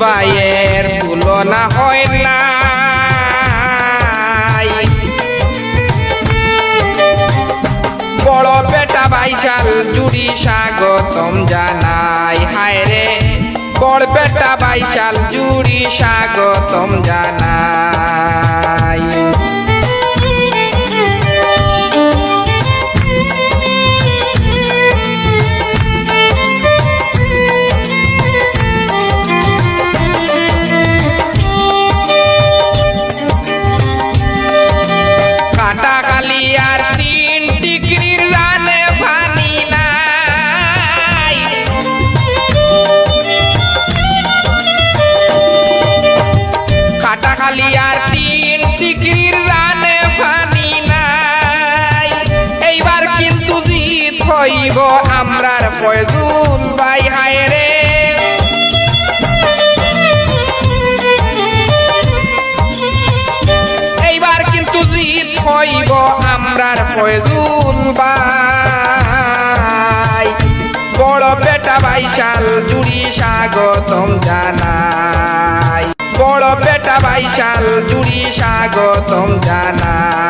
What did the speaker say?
ভাইয়ের তুলনা হয় না বড় বেটা বাইশাল জুড়ি স্বাগতম জানাই, হায় রে। বড় বেটা বাইশাল জুড়ি স্বাগতম জানাই। আর তিন ডিগ্রির জানে পানি নাই। এইবার কিন্তু জিত হইব আমরার ফয়জুল ভাই, হায় রে। এইবার কিন্তু জিত হইব আমরার ফয়জুল ভাই। বড় বেটা ভাইশাল জুড়ি স্বাগতম ভাইশাল জুড়ি স্বাগতম জানাই।